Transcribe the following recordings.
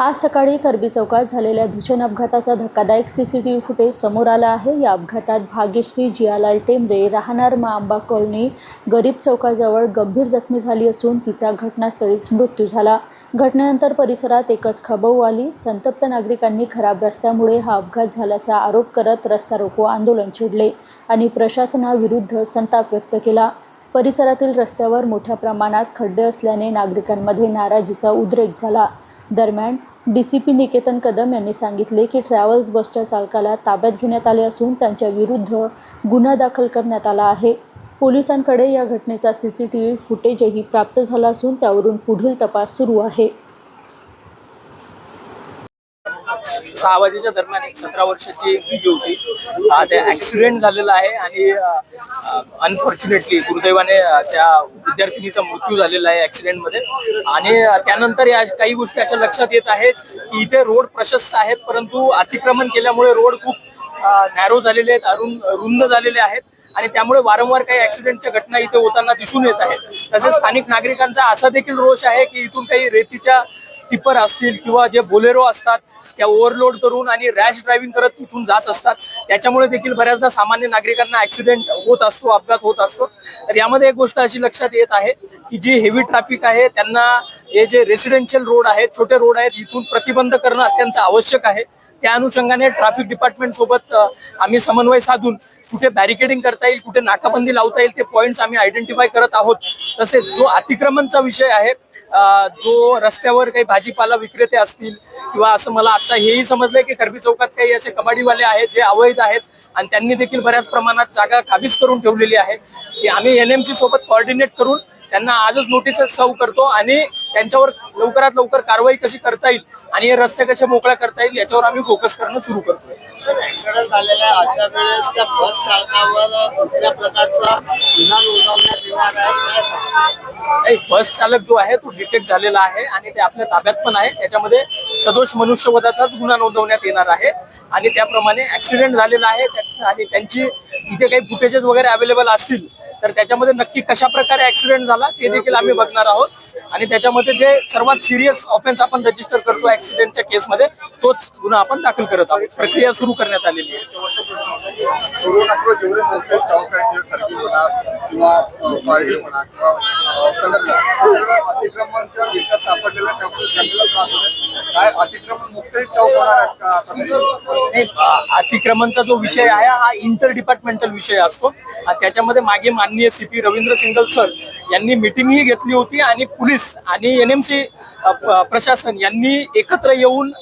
आज सकाळी करबी चौकात झालेल्या भीषण अपघाताचा धक्कादायक C C T V footage समोर आला आहे. या अपघातात भाग्यश्री जियालाल टेंबरे राहणार मा आंबा कॉलनी गरीब चौकाजवळ गंभीर जखमी झाली असून तिचा घटनास्थळीच मृत्यू झाला. घटनेनंतर परिसरात एकच खबव आली. संतप्त नागरिकांनी खराब रस्त्यामुळे हा अपघात झाल्याचा आरोप करत रस्ता रोको आंदोलन छेडले आणि प्रशासनाविरुद्ध संताप व्यक्त केला. परिसरातील रस्त्यावर मोठ्या प्रमाणात खड्डे असल्याने नागरिकांमध्ये नाराजीचा उद्रेक झाला. दरम्यान D C P Niketan Kadam यांनी सांगितले की ट्रॅव्हल्स बसच्या चालकाला ताब्यात घेण्यात आले असून त्यांच्या विरुद्ध गुन्हा दाखल करण्यात आला आहे. पोलिसांकडे या घटनेचा सी सी टी व्ही फुटेजही प्राप्त झाला असून त्यावरून पुढील तपास सुरू आहे. सहा वाजेच्या दरम्यान एक सतरा वर्षाची मुलगी होती. त्या ते ऍक्सिडेंट झालेला आहे आणि अनफॉर्च्युनेटली दुर्दैवाने त्या विद्यार्थिनीचा मृत्यू झालेला आहे ऍक्सिडेंटमध्ये. आणि त्यानंतर या काही गोष्टी अशा लक्षात येत आहेत की इथे रोड प्रशस्त आहेत परंतु अतिक्रमण केल्यामुळे रोड खूप नॅरो झालेले आहेत अरुण रुंद झालेले आहेत. आणि त्यामुळे वारंवार काही ऍक्सिडेंटच्या घटना इथे होताना दिसून येत आहेत. तसेच स्थानिक नागरिकांचा असा देखील रोष आहे की इथून काही रेतीच्या टिपर असतील किंवा जे बोलेरो असतात त्या ओव्हरलोड करून आणि रॅश ड्रायव्हिंग करत तिथून जात असतात. त्याच्यामुळे देखील बऱ्याचदा सामान्य नागरिकांना ऍक्सिडेंट होत असतो अपघात होत असतो. तर यामध्ये एक गोष्ट अशी लक्षात येत आहे की जी हेवी ट्रॅफिक आहे त्यांना हे जे रेसिडेन्शियल रोड आहेत छोटे रोड आहेत इथून प्रतिबंध करणं अत्यंत आवश्यक आहे. त्या अनुषंगाने ट्रॅफिक डिपार्टमेंट सोबत आम्ही समन्वय साधून कुठे बॅरिकेडिंग करता येईल कुठे नाकाबंदी लावता येईल ते पॉईंट्स आम्ही आयडेंटिफाय करत आहोत. तसेच जो अतिक्रमणचा विषय आहे जो रस्त्यावर काही भाजीपाला विक्रेते असतील किंवा असं मला आता हेही समजलंय की करबी चौकात काही असे कबाडीवाले आहेत जे अवैध आहेत आणि त्यांनी देखील बऱ्याच प्रमाणात जागा काबीज करून ठेवलेली आहे. की आम्ही एन एम सी सोबत कॉर्डिनेट करून त्यांना आजच नोटीसेस सर्व करतो आणि त्यांच्यावर लवकरात लवकर कारवाई कशी करता येईल आणि हे रस्ते कसे मोकळ्या करता येईल याच्यावर आम्ही फोकस करणं सुरू करतोय. त्या बस? नाही, चालक जो आहे तो डिटेक्ट झालेला आहे आणि ते आपल्या ताब्यात पण आहे. त्याच्यामध्ये सदोष मनुष्यवधाचाच गुन्हा नोंदवण्यात येणार आहे आणि त्याप्रमाणे ऍक्सिडेंट झालेला आहे आणि त्यांची इथे काही फुटेजेस वगैरे अवेलेबल असतील तर त्याच्यामध्ये नक्की कशा प्रकारे ऍक्सिडेंट झाला ते देखील आम्ही बघणार आहोत. आणि त्याच्यामध्ये जे सर्वात सिरियस ऑफेन्स आपण रजिस्टर करतो ऍक्सिडेंटच्या केसमध्ये तोच गुन्हा आपण दाखल करत आहोत प्रक्रिया सुरू करण्यात आलेली आहे अतिक्रमणचा जो विषय आहे हा इंटर डिपार्टमेंटल विषय असतो. त्याच्यामध्ये मागे माननीय सीपी रवींद्र सिंगल सर यांनी मिटिंगही घेतली होती आणि पोलीस आणि एन एम सी प्रशासन यांनी एकत्र येऊन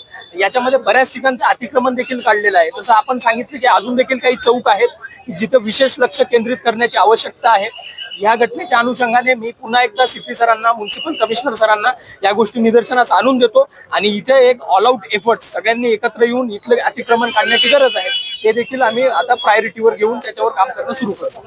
याच्यामध्ये बऱ्याच ठिकाणचं अतिक्रमण देखील काढलेलं आहे. तसं आपण सांगितलं की अजून देखील काही चौक आहेत जिथं विशेष लक्ष केंद्रित करण्याची आवश्यकता आहे. या घटनेच्या अनुषंगाने मी पुन्हा एकदा सीपी सरांना म्युन्सिपल कमिशनर सरांना या गोष्टी निदर्शनास आणून देतो. आणि इथे एक ऑल आउट एफर्ट सगळ्यांनी एकत्र येऊन इथलं अतिक्रमण काढण्याची गरज आहे ते देखील आम्ही आता प्रायोरिटीवर घेऊन त्याच्यावर काम करणं सुरू करतो.